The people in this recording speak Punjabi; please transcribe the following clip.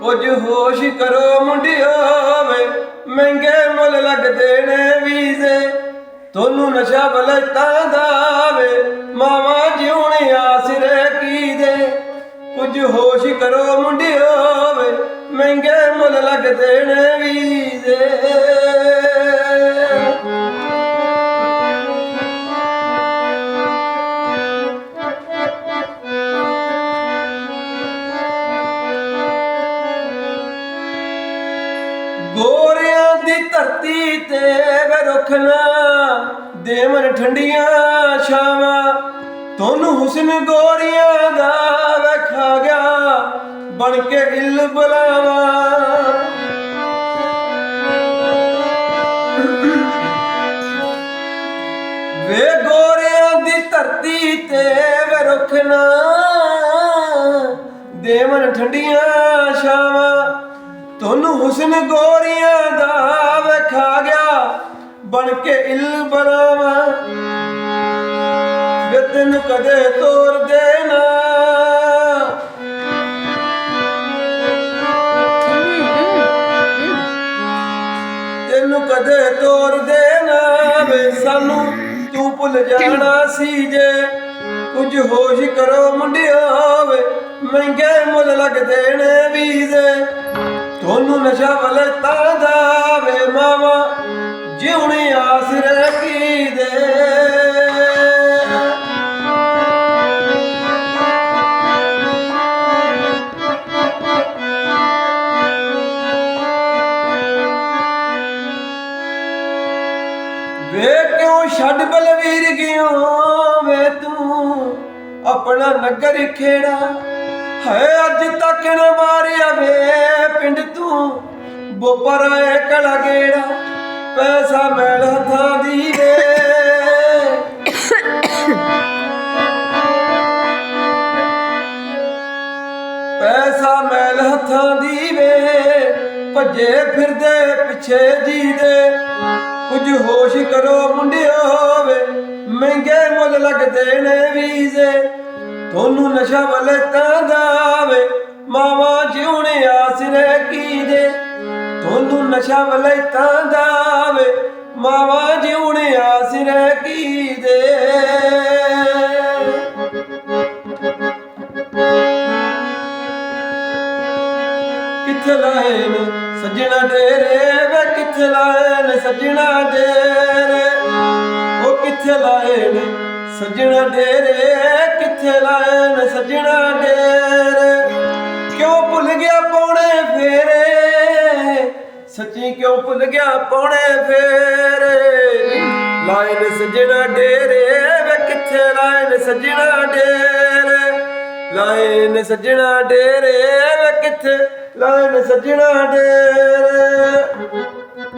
ਕੁਝ ਹੋਸ਼ ਕਰੋ ਮੁੰਡਿਓ ਵੇ, ਮਹਿੰਗੇ ਮੁੱਲ ਲੱਗਦੇ ਨੇ ਵੀਜ਼ੇ। ਤੁਹਾਨੂੰ ਨਸ਼ਾ ਬਲਤਾਂ ਦਾ ਵੇ, ਮਾਵਾ ਜਿਉਣੇ ਆਸਰੇ ਕੀ ਦੇ ਕੁਝ ਹੋਸ਼ ਕਰੋ ਮੁੰਡਿਓ ਵੇ, ਮਹਿੰਗੇ ਮੁੱਲ ਲੱਗਦੇ ਨੇ ਵੀਜ਼ੇ। ਦੀ ਧਰਤੀ ਤੇ ਵੇ ਰੁਖਨਾ ਦੇਵਨ ਠੰਡੀਆਂ ਛਾਵਾਂ। ਤੁਹਾਨੂੰ ਹੁਸਨ ਗੋਰੀਆਂ ਦਾ ਵੇ ਖਾ ਗਿਆ, ਬਣ ਕੇ ਇਲ ਬਲਾਵਾ। ਵੇ ਗੋਰਿਆਂ ਦੀ ਧਰਤੀ ਤੇ ਵੇ ਰੁਖਨਾ ਦੇਵਨ ਠੰਡੀਆਂ ਛਾਵਾਂ। ਤੁਹਾਨੂੰ ਹੁਸਨ ਗੋਰੀਆਂ ਦਾ ਵੇਖਾ ਗਿਆ, ਬਣ ਕੇ ਇਲ ਬਰਾਵਾ ਵੇ ਤੈਨੂੰ ਕਦੇ ਤੋਰ ਦੇਣਾ ਤੈਨੂੰ ਕਦੇ ਤੋਰ ਦੇਣਾ ਵੇ, ਸਾਨੂੰ ਤੂੰ ਭੁੱਲ ਜਾਣਾ ਸੀ ਜੇ? ਕੁਝ ਹੋਸ਼ ਕਰੋ ਮੁੰਡਿਆ ਵੇ, ਮਹਿੰਗੇ ਮੁੱਲ ਲੱਗਦੇ ਨੇ ਵੀਜ਼ੇ। ਤੁਹਾਨੂੰ ਨਸ਼ਾ ਵਲੇ ਤਾਂ ਦਾ ਵੇ ਮਾਵਾ ਜਿਉਣੀ ਆਸਰੇ ਕੀ ਦੇ। ਵੇ ਕਿਉਂ ਛੱਡ ਬਲਵੀਰ ਗਿਓ ਵੇ ਤੂੰ? ਆਪਣਾ ਨਗਰ ਖੇੜਾ ਹੈ ਅੱਜ ਤੱਕ ਨਾ ਮਾਰਿਆ ਵੇ। ਪਿੰਡ ਤੂੰ ਬੋਪਰ ਆਏ ਕਲਾ ਗੇੜਾ ਪੈਸਾ ਮੈਲ ਹੱਥਾਂ ਦੀ ਵੇ। ਪੈਸਾ ਮੈਲ ਹੱਥਾਂ ਦੀ ਵੇ, ਭੱਜੇ ਫਿਰਦੇ ਪਿੱਛੇ ਜੀ ਦੇ ਕੁਝ ਹੋਸ਼ ਕਰੋ ਮੁੰਡਿਓ ਵੇ, ਮਹਿੰਗੇ ਮੁੱਲ ਲੱਗਦੇ ਨੇ ਵੀਜ਼ੇ। ਤੁਹਾਨੂੰ ਨਸ਼ਾ ਵਲੇ ਤਾਂ ਦਾ ਨਸ਼ਾ ਵਲੇ ਤਾਂ ਦਾ ਵੇ ਮਾਵਾ ਜਿਉਣੇ ਆਸਰੇ ਕੀ ਦੇ। ਕਿੱਥੇ ਲਾਏ ਨੇ ਸੱਜਣਾ ਡੇਰੇ ਵੇ, ਕਿੱਥੇ ਲਾਏ ਨੇ ਸੱਜਣਾ ਡੇਰੇ? ਉਹ ਕਿੱਥੇ ਲਾਏ ਨੇ ਸੱਜਣਾ ਡੇਰੇ, ਕਿੱਥੇ ਲਾਏ ਨੇ ਸੱਜਣਾ ਡੇਰੇ? ਕਿਉਂ ਭੁੱਲ ਗਿਆ ਪੌਣੇ ਸੱਚੀ ਕਿਉਂ ਭੁੱਲ ਗਿਆ ਪੌਣੇ ਫੇਰੇ? ਲਾਏ ਨੇ ਸੱਜਣਾ ਡੇਰੇ ਵੇ ਕਿੱਥੇ ਲਾਏ ਨੇ ਸੱਜਣਾ ਡੇਰੇ? ਲਾਏ ਨੇ ਸੱਜਣਾ ਡੇਰੇ ਵੇ ਕਿੱਥੇ ਲਾਏ ਨੇ ਸੱਜਣਾ ਡੇਰੇ?